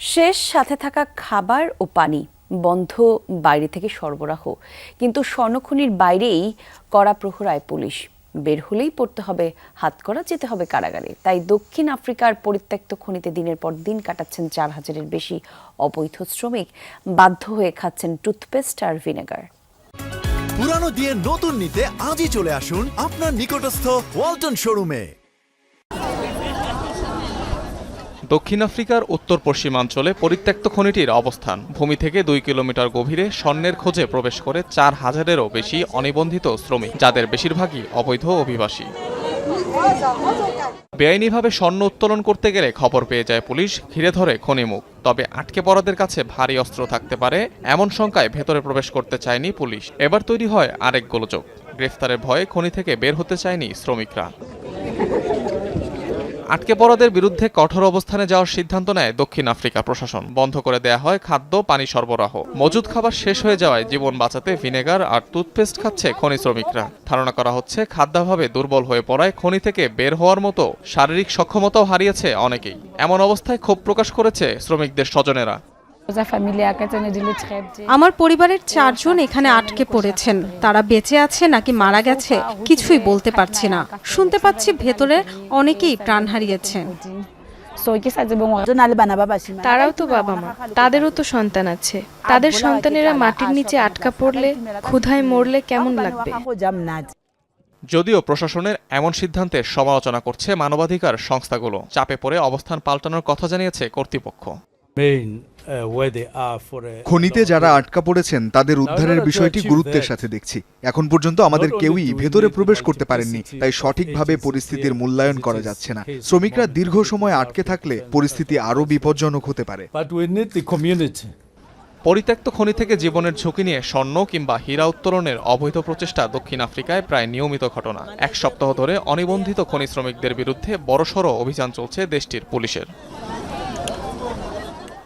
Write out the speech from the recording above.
শেষ সাথে থাকা খাবার ও পানি বন্ধ বাইরে থেকে সরবরাহ। কিন্তু স্বর্ণখনির বাইরেই কড়া প্রহরায় পুলিশ। বের হলেই পড়তে হবে হাতকড়া যেতে হবে কারাগারে। তাই দক্ষিণ আফ্রিকার পরিত্যক্ত খনিতে দিনের পর দিন কাটাচ্ছেন চার হাজারের বেশি অবৈধ শ্রমিক। বাধ্য হয়ে খাচ্ছেন টুথপেস্ট আর ভিনেগার। পুরানো দিয়ে নতুন নিতে আজই চলে আসুন আপনার নিকটস্থ ওয়ালটন শোরুমে। দক্ষিণ আফ্রিকার উত্তর পশ্চিমাঞ্চলে পরিত্যক্ত খনিটির অবস্থান। ভূমি থেকে দুই কিলোমিটার গভীরে স্বর্ণের খোঁজে প্রবেশ করে চার হাজারেরও বেশি অনিবন্ধিত শ্রমিক, যাদের বেশিরভাগই অবৈধ অভিবাসী। বেআইনিভাবে স্বর্ণ উত্তোলন করতে গেলে খবর পেয়ে যায় পুলিশ, ঘিরে ধরে খনিমুখ তবে আটকে পড়াদের কাছে ভারী অস্ত্র থাকতে পারে, এমন শঙ্কায় ভেতরে প্রবেশ করতে চায়নি পুলিশ। এবার তৈরি হয় আরেক গোলযোগ। গ্রেফতারের ভয়ে খনি থেকে বের হতে চায়নি শ্রমিকরা। আটকে পড়াদের বিরুদ্ধে কঠোর অবস্থানে যাওয়ার সিদ্ধান্ত নেয় দক্ষিণ আফ্রিকা প্রশাসন। বন্ধ করে দেয়া হয় খাদ্য, পানি সরবরাহ। মজুদ খাবার শেষ হয়ে যাওয়ায় জীবন বাঁচাতে ভিনেগার আর টুথপেস্ট খাচ্ছে খনি শ্রমিকরা। ধারণা করা হচ্ছে, খাদ্যাভাবে দুর্বল হয়ে পড়ায় খনি থেকে বের হওয়ার মতো শারীরিক সক্ষমতাও হারিয়েছে অনেকেই। এমন অবস্থায় ক্ষোভ প্রকাশ করেছে শ্রমিকদের স্বজনেরা। আমার পরিবারের চারজন এখানে আটকে পড়েছেন। তারা বেঁচে আছে নাকি মারা গেছে কিছুই বলতে পারছি না। শুনতে পাচ্ছি ভেতরে অনেকেই প্রাণ হারিয়েছেন তারাও তো বাবা মা। তাদেরও তো সন্তান আছে। তাদের সন্তানেরা মাটির নিচে আটকা পড়লে ক্ষুধায় মরলে কেমন লাগবে? যদিও প্রশাসনের এমন সিদ্ধান্তের সমালোচনা করছে মানবাধিকার সংস্থাগুলো চাপে পড়ে অবস্থান পাল্টানোর কথা জানিয়েছে কর্তৃপক্ষ। খনিতে যারা আটকা পড়েছেন তাদের উদ্ধারের বিষয়টি গুরুত্বের সাথে দেখছি। এখন পর্যন্ত আমাদের কেউই ভেতরে প্রবেশ করতে পারেননি তাই সঠিকভাবে পরিস্থিতির মূল্যায়ন করা যাচ্ছে না। শ্রমিকরা দীর্ঘ সময় আটকে থাকলে পরিস্থিতি আরও বিপজ্জনক হতে পারে। But we need the community. পরিত্যক্ত খনি থেকে জীবনের ঝুঁকি নিয়ে স্বর্ণ কিংবা হীরা উত্তোলনের অবৈধ প্রচেষ্টা দক্ষিণ আফ্রিকায় প্রায় নিয়মিত ঘটনা। এক সপ্তাহ ধরে অনিবন্ধিত খনি শ্রমিকদের বিরুদ্ধে বড়সড় অভিযান চলছে দেশটির পুলিশের।